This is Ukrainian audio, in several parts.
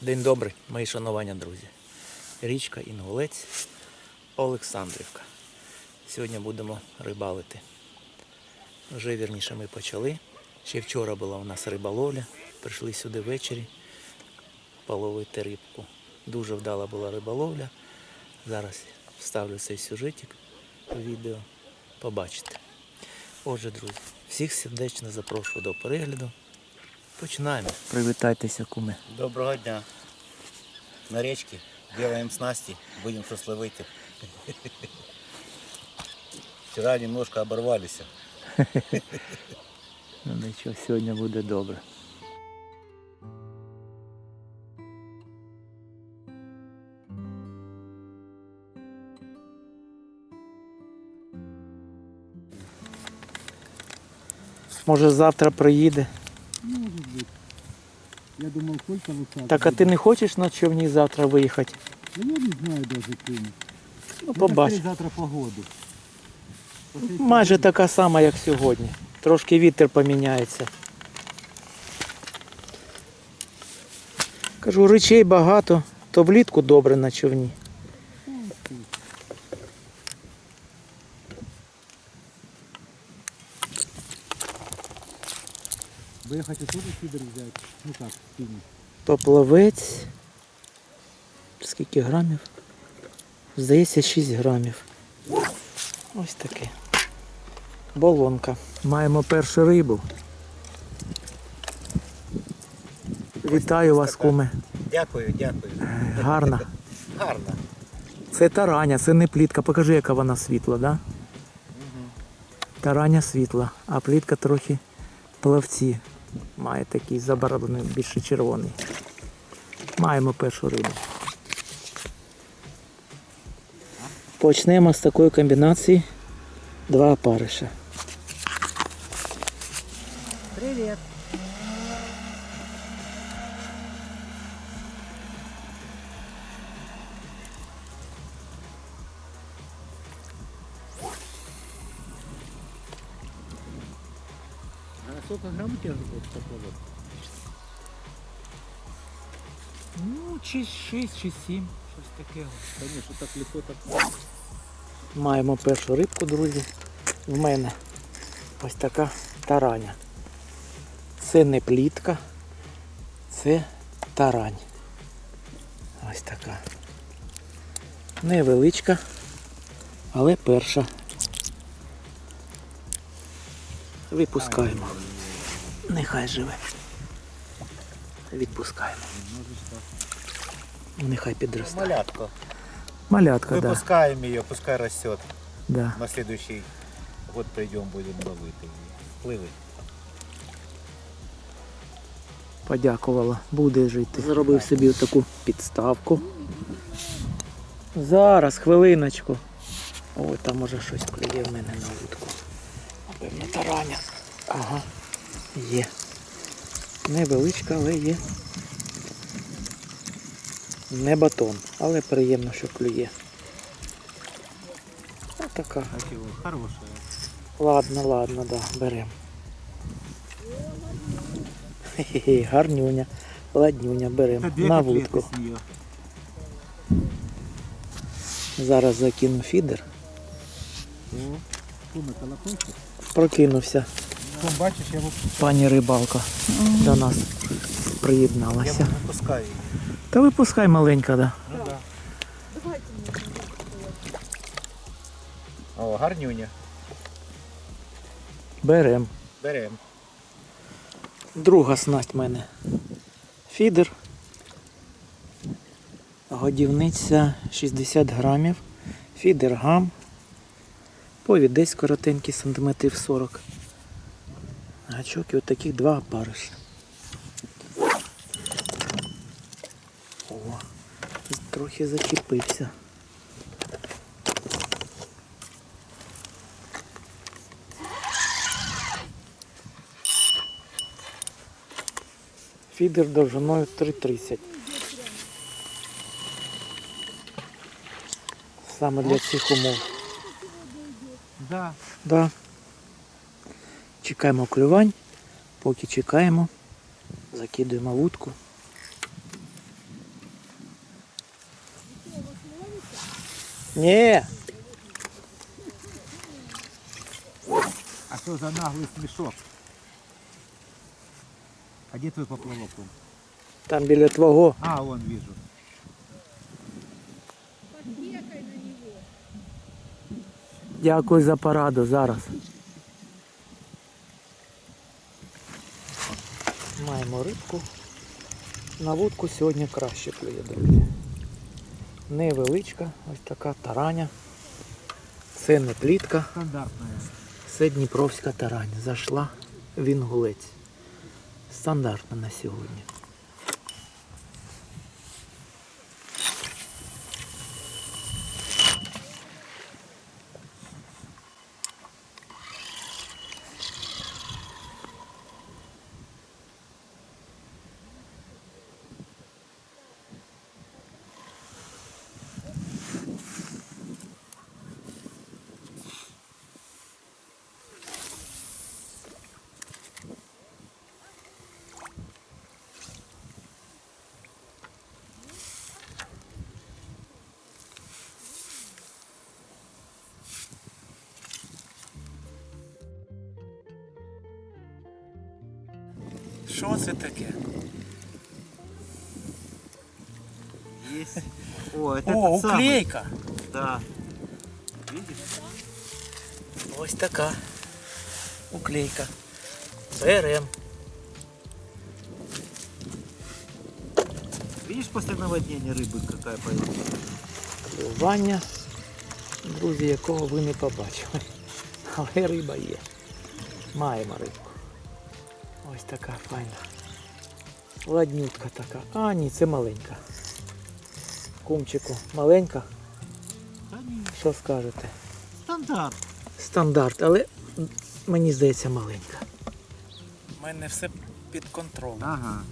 День добрий, мої шанування, друзі. Річка Інгулець, Олександрівка. Сьогодні будемо рибалити. Вже вірніше ми почали. Ще вчора була у нас риболовля. Прийшли сюди ввечері половити рибку. Дуже вдала була риболовля. Зараз вставлю цей сюжетик у відео. Побачите. Отже, друзі, всіх сердечно запрошую до перегляду. Починаємо. Привітайтеся, куми. Доброго дня. На речке делаем снасти, будем что ловить. Вчера немножко оборвались. Ну нічого, сьогодні буде добре. Може завтра приїде. Может быть. Я думал, сколько высадок. Так а ти не хочеш на човні завтра виїхати? Да я не знаю даже кем. Ну побач. завтра погоду. Майже така сама, як сьогодні. Трошки вітер поміняється. Кажу, речей багато, то влітку добре на човні. Выехать отсюда фидер взять. Ну. Поплавець. Скільки грамів? Здається, 6 грамів. Ось таке. Болонка. Маємо першу рибу. Вітаю вас, куме. Дякую, дякую. Гарна. Гарно. Це тараня, це не плітка. Покажи, яка вона світла, да? Тараня світла, а плітка трохи плавці. Має такий забарвлений, більше червоний. Маємо першу рибу. Почнемо з такої комбінації два опариша. Привет. Сколько грамм у тебя вот такого? Ну, чи 6, чи 7, щось таке. Конечно, так легко так. Маємо першу рибку, друзі. В мене ось така тараня. Це не плітка, це тарань. Ось така. Невеличка, але перша. Випускаємо. Нехай живе. Відпускаємо. Нехай підростає. Малятко. Малятка, так. Да, Выпускаем ее, пускай растет. да. На следующий год придем, будем ловить. ее. Плывы. подякувала, буде жити. Зробив собі таку підставку. Зараз, хвилиночку. Ой, там може щось клює в мене на вудку. Напевно, тараня. Ага, є. Невеличка, але є. Не батон, але приємно, що клює. Ось така. Ладно, ладно, да, берем. Хе-хе, гарнюня, ладнюня, берем на вудку. Зараз закину фідер. Кума, колокольчик. Прокинувся. Бачиш, я Пані рибалка до нас Я приєдналася. выпускаю ее. Та випускай маленька, да. Ну да. О, гарнюня. Берем. Берем. Друга снасть в мене. Фідер. Годівниця 60 грамів. Фідер гам. Повідець коротенький, сантиметрів 40. Гачок і отаких два опариші. О, трохи зачепився. Фідер довжиною 3,30. Саме для цих умов. Да. Да. Чекаємо клювань, поки чекаємо, закидуємо вудку. Ні. А що за наглий смішок? А де твій поплавок? Там біля твого. А, вон вижу. Подбегай на Дякую за пораду зараз. Маємо рибку. На вудку сьогодні краще клює, друзі. Невеличка, ось така тараня. Це не плітка, Стандартная. це Дніпровська тараня. Зайшла в інгулець. Стандартна на сьогодні. Що це таке? Есть. О, это О, тот самый. уклейка. Да. Видишь? Ось така уклейка. Берем. Видишь, после наводнения рыбы какая появилась? Клювання, друзі, якого ви не побачили. Але риба є. Маємо рибку. Ось така файна. Ладнютка така. А, ні, це маленька. Кумчику, маленька. Що скажете? стандарт. Стандарт, але мені здається маленька. У мене все під контролем. Ага.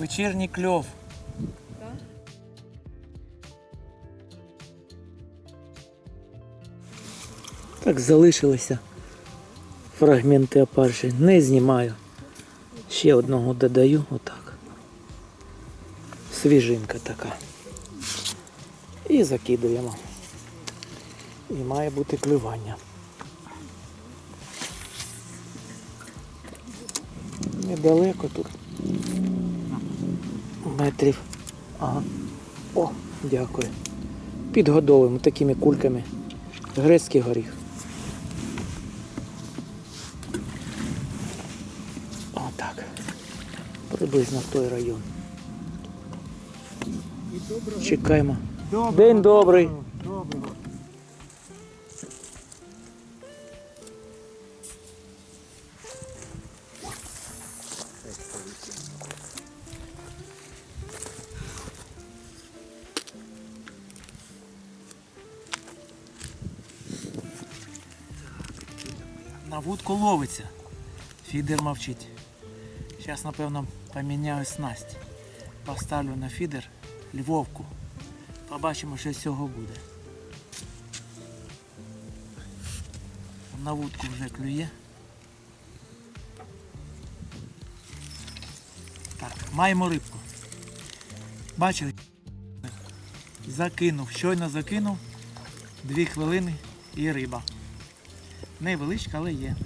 Вечірній кльов. Так, залишилися фрагменти опарші. Не знімаю. Ще одного додаю, отак. Свіжинка така. І закидуємо. І має бути клювання. Недалеко тут. Метрів. Ага. О, дякую. Підгодовуємо такими кульками. Грецький горіх. Приблизно в той район. Чекаємо. Доброго. День добрий. Доброго. На вудку ловиться. Фідер мовчить. Зараз, напевно, поміняю снасть. Поставлю на фідер львовку. Побачимо, що з цього буде. На вудку вже клює. Так, маємо рибку. Бачили? Закинув, щойно закинув. Дві хвилини і риба. Невеличка, але є.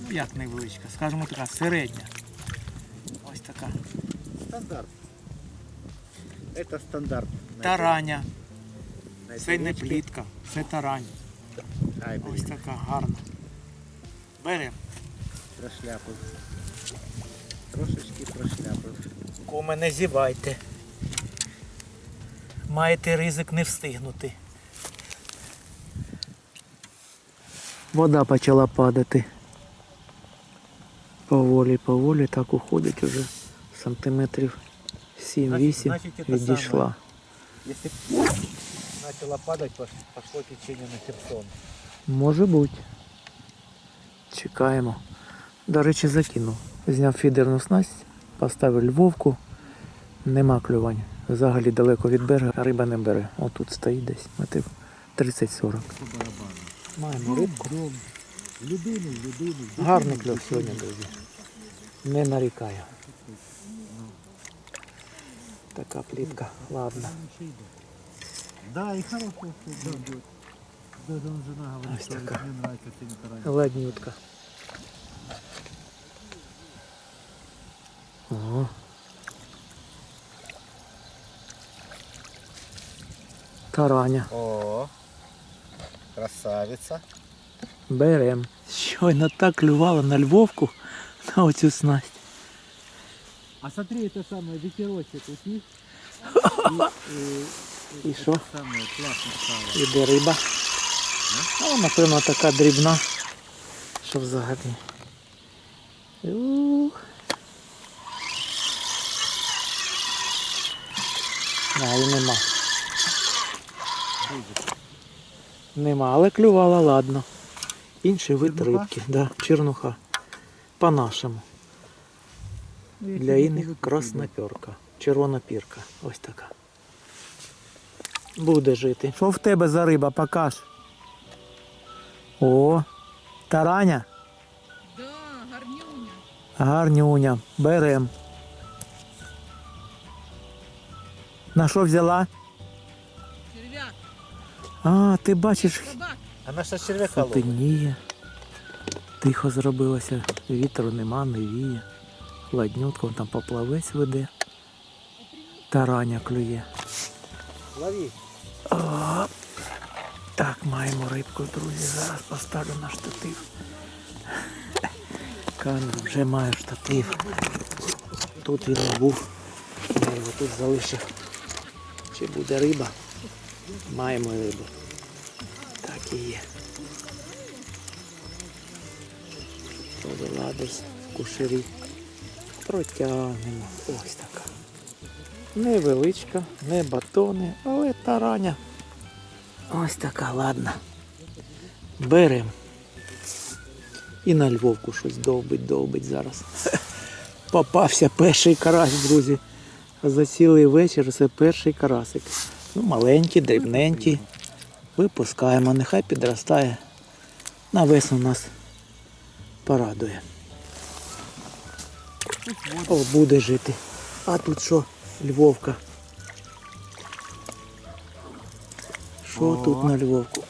Ну як невеличка, скажімо така, середня. Ось. Стандарт. Это стандарт. Тараня. Це не плітка, це тарань. Ай, Ось така гарна. Берем. прошляпив. Трошечки прошляпив. Куме, не зівайте. Маєте ризик не встигнути. Вода почала падати. Поволі, поволі так уходить уже сантиметрів 7-8 значить, це відійшла. Если начало падать, пош- пошло течение на Херсон. Може бути. Чекаємо. До речі, закинув. Зняв фідерну снасть, поставив львовку. Нема клювань. Взагалі далеко від берега риба не бере. Отут стоїть десь метрів 30-40. Маємо рибку. Людину, людину. Гарний кльов сьогодні, друзі. Не нарікаю. Така плітка, ладно. Да, и хорошо, что идет. Да, там жена говорит, Ось что така. мне нравится, ты не тарань. Ладнютка. О. Тараня. О, красавица. Берем. Щойно так клювала на Львовку на оцю снасть. А смотри, это самое, ветерочек утих. І що? Самое классно стало. Іде риба. Ну, напевно, така дрібна, що взагалі. У. А, і нема. Нема, але клювала, ладно. Інший вид рибки, да, чернуха. По-нашому. Для інших красноперка. Червона пірка. Ось така. Буде жити. Що в тебе за риба? Покаж. О, тараня. Да, гарнюня. Гарнюня. Берем. На що взяла? Черв'як, А, ти бачиш, собак. Она что червяка Тихо зробилося. Вітру нема, не віє. Ладнютко там поплавець веде. Тараня клює. Лови. О, так, маємо рибку, друзі. Зараз поставлю на штатив. Камеру вже маю штатив. Тут він не був. Я його тут залишив. Чи буде риба? Маємо рибу. Так і є. Повела десь в кушері. Протягнемо. Ось така. Невеличка, не батони, але тараня. Ось така, ладна. Берем. І на Львовку щось довбить, довбить зараз. Попався перший карась, друзі. За цілий вечір це перший карасик. Ну, маленький, дрібненький. Випускаємо, нехай підростає. На весну нас порадує. О, буде жити. А тут що? Львовка. Що О. тут на Львовку?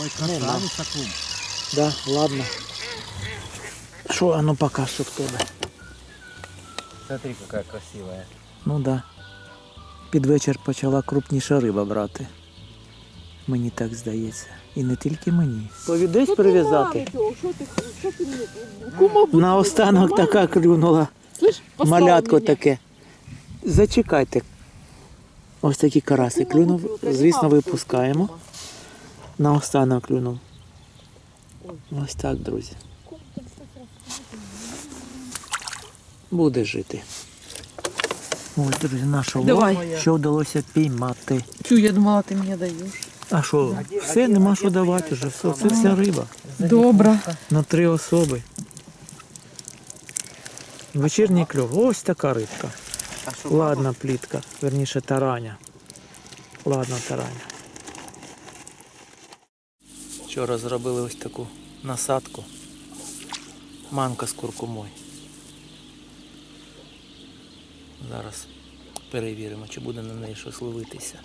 Ой, красавица, кум. Да, ладно. Що, а ну пока що в тебе. Смотри, какая красивая. Ну да. Під вечір почала крупніша риба брати. Мені так здається. І не тільки мені. Повідець прив'язати. Наостанок така клюнула. Слышь, Малятко мене. таке. Зачекайте. Ось такий карасик клюнув. Звісно, випускаємо. Наостанок клюнув. Ось так, друзі. Буде жити. Ось, друзі, наша Давай. лова, що вдалося піймати. Чу, я думала, ти мені даєш. А що, все, нема що давати вже, все, це вся риба. Добре. На три особи. Вечірній кльов. Ось така рибка. Ладна плітка, верніше тараня. Ладна тараня. Вчора зробили ось таку насадку. Манка з куркумою. Зараз перевіримо, чи буде на неї щось ловитися.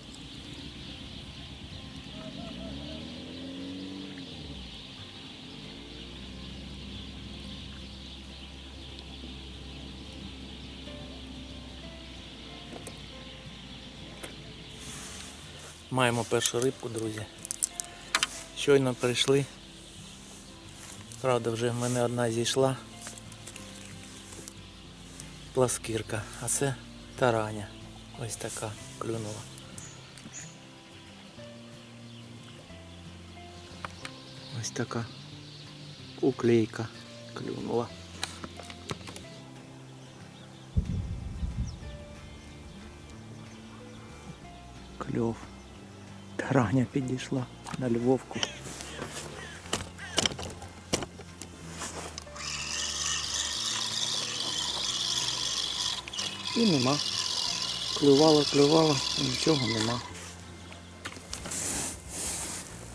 Маємо першу рибку, друзі. Щойно прийшли. Правда, вже в мене одна зійшла. Пласкірка, а це тараня. Ось така клюнула. Ось така уклейка клюнула. Кльов. Тараня підійшла на Львовку. І нема. Клювала, клювала, нічого нема.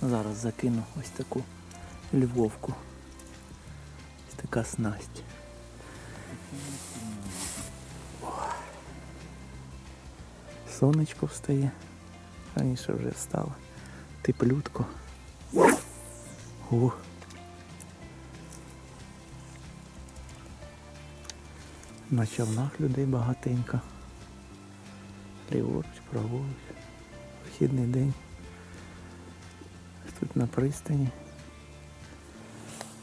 Зараз закину ось таку львовку. Ось така снасть. Сонечко встає. Раніше вже встало. Теплютко. О. На човнах людей багатенько. Ліворуч, праворуч. Вихідний день. Тут на пристані.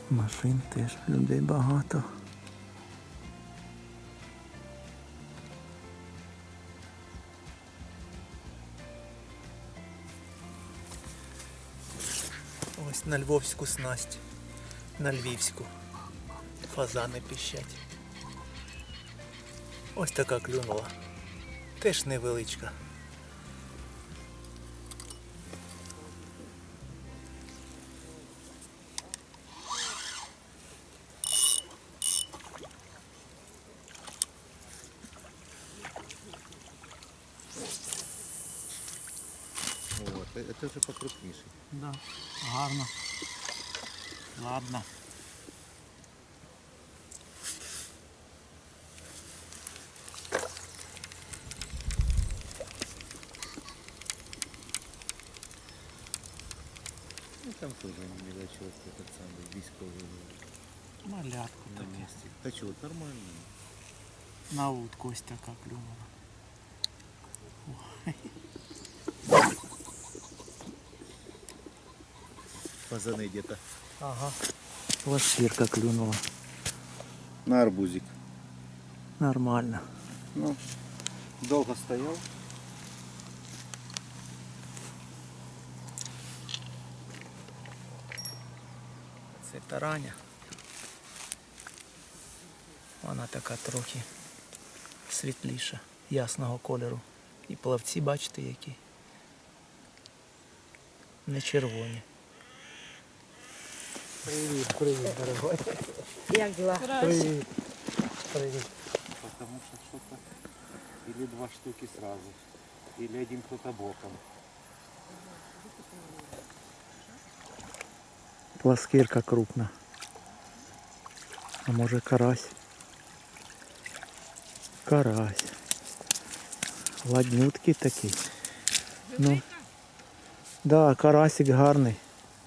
Машин теж людей багато. На львовську снасть. На львівську. Фазани піщать. Ось така клюнула. Теж невеличка. це вже покрупніший. Да. Гарно. Ладно. Ну там теж мілячок этот самий військовий. Малятку на таке. місці. Та чого, нормально. На утку ось така клюнула. Ой. Фазаны где-то. Ага. Лоширка клюнула. На арбузик. Нормально. Ну, долго стоял. Це тараня. Вона така трохи світліша, ясного кольору. І плавці, бачите, які. Не червоні. Привіт, привіт, дорогой. Як дела? Привіт. Привіт. Потому что что-то или два штуки сразу, или один кто-то боком. Пласкирка крупна. А може карась? Карась. Ладнюткий такий. Ну. Да, карасик гарний.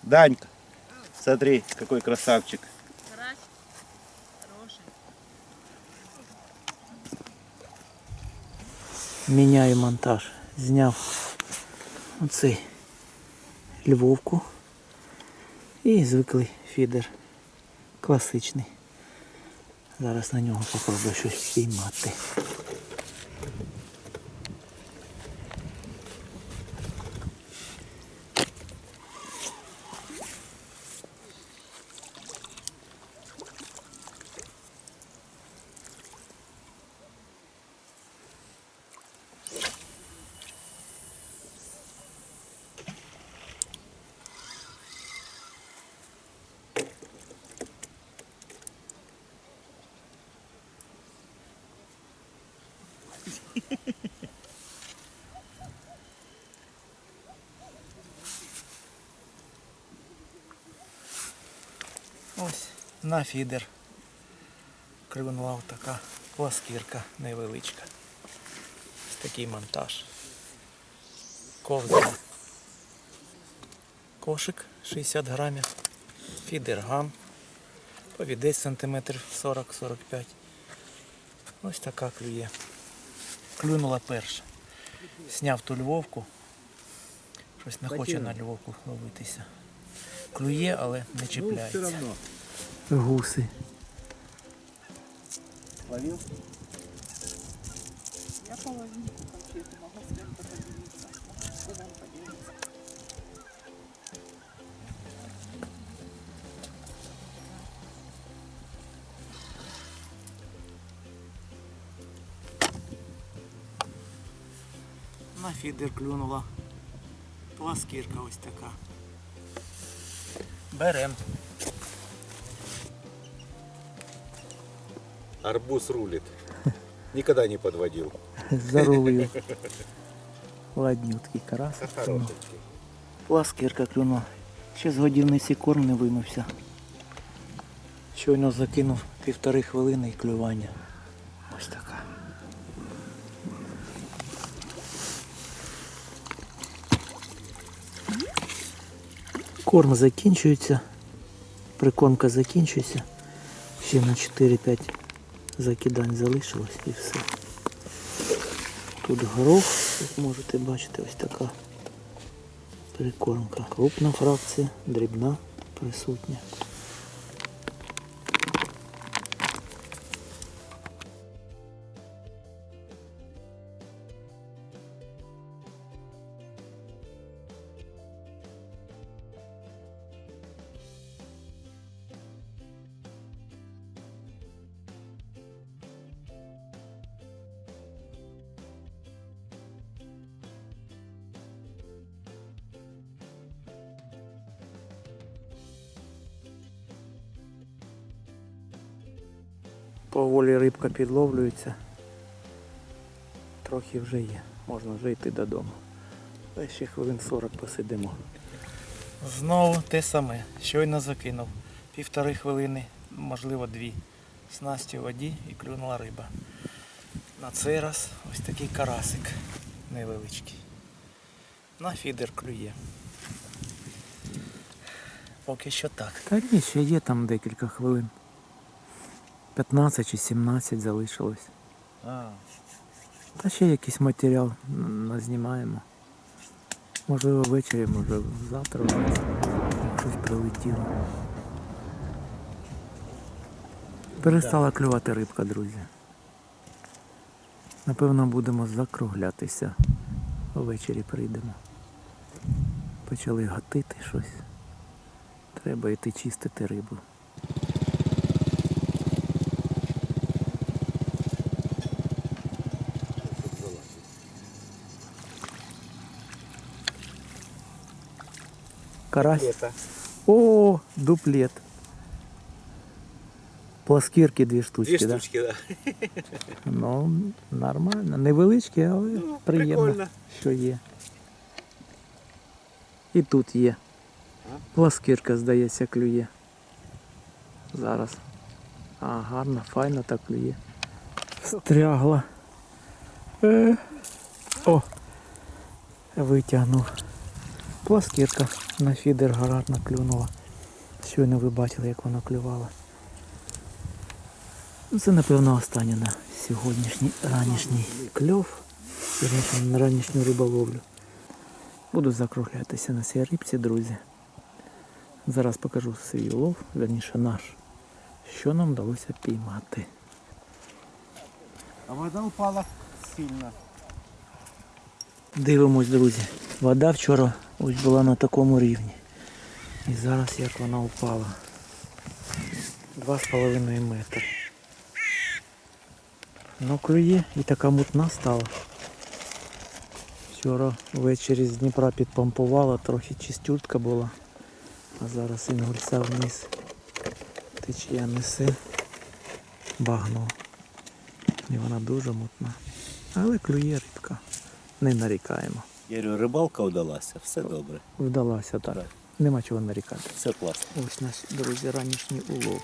Данька, смотри, какой красавчик. Міняю монтаж. Зняв оцей львовку і звиклий фідер. Класичний. Зараз на нього попробую щось піймати. Ось на фідер. Клюнула така пласкірка невеличка. Ось такий монтаж. Ковзана. Кошик 60 грамів. Фідер гам. Повідець сантиметрів 40-45. Ось така клює. Клюнула перша. Сняв ту львовку. Щось не хоче на львовку ловитися. Клює, але не чіпляється. равно. Гуси. Ловил? Я половинку конфету могу с кем-то поделиться. Могу с поделиться. На фідер клюнула. Пласкірка ось така. Берем. Арбуз рулит. Никогда не подводил. Зарулив. Ладнюткий клюнув. Хорошенький. Пласкірка клюнула. Ще з годівниці корм не вимився. Щойно закинув півтори хвилини і клювання. Ось така. Корм закінчується. Прикормка закінчується. Ще на 4-5 закидань залишилось і все. Тут горох, як можете бачити, ось така прикормка. Крупна фракція, дрібна присутня. Поволі рибка підловлюється. Трохи вже є. Можна вже йти додому. Але ще хвилин 40 посидимо. Знову те саме. Щойно закинув. Півтори хвилини, можливо дві. Снасті в воді і клюнула риба. На цей раз ось такий карасик невеличкий. На фідер клює. Поки що так. Та ні, ще є там декілька хвилин. 15 чи 17 залишилось. А, Та ще якийсь матеріал назнімаємо. Можливо ввечері, може завтра щось прилетіло. Перестала клювати рибка, друзі. Напевно, будемо закруглятися. Ввечері прийдемо. Почали гатити щось. Треба йти чистити рибу. Карась. это. О, дуплет. Пласкірки дві штучки, Две да? штучки, да. Ну, нормально. Невеличкі, але приємно, прикольно. що є. І тут є. Пласкірка, здається, клює. Зараз. А, гарно, файно так клює. Стрягла. Е. О! Витягнув. Пласкірка на фідер гарно клюнула. Щойно ви бачили, як вона клювала. Це, напевно, останнє на сьогоднішній ранішній кльов. На ранішню риболовлю. Буду закруглятися на цій рибці, друзі. Зараз покажу свій улов, верніше наш. Що нам вдалося піймати. А вода упала сильно. Дивимось, друзі. Вода вчора ось була на такому рівні. І зараз як вона упала. Два з половиною метри. Ну клює і така мутна стала. Вчора ввечері з Дніпра підпомпувала, трохи чистютка була. А зараз інгульця вниз. Течія несе багно. І вона дуже мутна. Але клює рибка. Не нарікаємо. Я говорю, рибалка вдалася, все добре, Вдалася так. Так. Нема чого нарікати. все класно. Ось наш, друзі, ранішній улов.